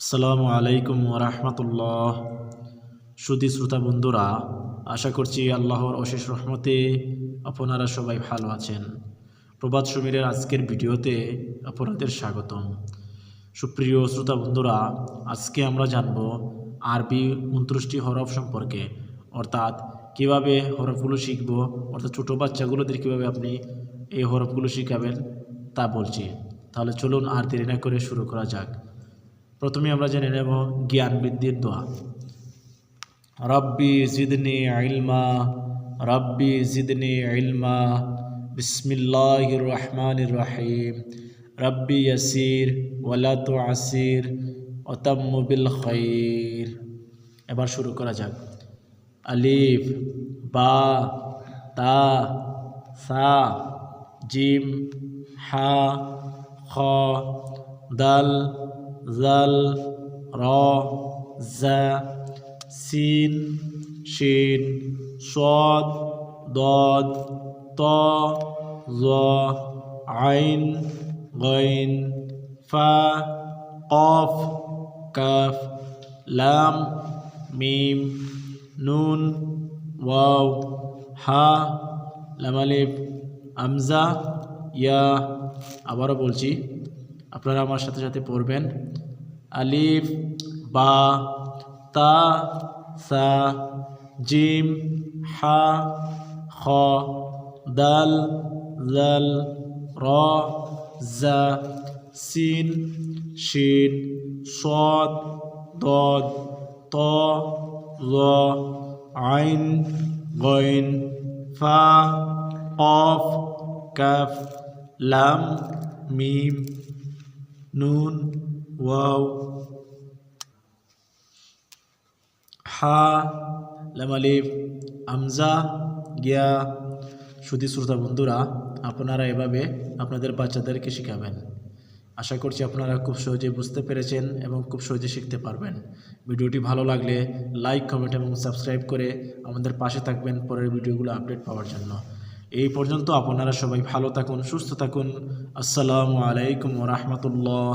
আসসালামু আলাইকুম রহমতুল্লাহ সুদী শ্রোতা বন্ধুরা, আশা করছি আল্লাহর অশেষ রহমতে আপনারা সবাই ভালো আছেন। প্রবাদ সমীরের আজকের ভিডিওতে আপনাদের স্বাগতম। সুপ্রিয় শ্রোতা বন্ধুরা, আজকে আমরা জানব আরবি উনত্রিশটি হরফ সম্পর্কে। অর্থাৎ কীভাবে হরফগুলো শিখব, অর্থাৎ ছোটো বাচ্চাগুলোদের কীভাবে আপনি এই হরফগুলো শিখাবেন তা বলছি। তাহলে চলুন আর দেরি না করে শুরু করা যাক। প্রথমে আমরা জেনে নেব জ্ঞান বৃদ্ধির দোয়া। রব্বি জিদনি ইলমা, রব্বি জিদনি ইলমা বিসমিল্লাহ রহমান রহিম। রব্বি ইয়াসির, ওয়ালা তো আসির অতাম্মু বিল খৈর এবার শুরু করা যাক। আলিফ, বা, তা, সা, জিম, হা, খ, দাল জাল র জা সিন শিন সদ দদ ত জ আইন গইন ফা কফ কাফ লাম মিম নুন ওয়াও হা লামালিফ আমজা ইয়া আবারও বলছি আপনারা আমার সাথে সাথে পড়বেন আলিফ বা তা সা জিম হা খ দাল জাল র জা সিন শিন صاد ضاد طا ظا عين غين فا قاف كاف لام ميم নুন ওয়াও হা লামালিফ আমজা গিয়া সুদী শ্রোতা বন্ধুরা, আপনারা এভাবে আপনাদের বাচ্চাদেরকে শেখাবেন। আশা করছি আপনারা খুব সহজে বুঝতে পেরেছেন এবং খুব সহজে শিখতে পারবেন। ভিডিওটি ভালো লাগলে লাইক কমেন্ট এবং সাবস্ক্রাইব করে আমাদের পাশে থাকবেন পরের ভিডিওগুলো আপডেট পাওয়ার জন্য। এই পর্যন্ত আপনারা সবাই ভালো থাকুন সুস্থ থাকুন। আসসালামু আলাইকুম রহমতুল্লাহ।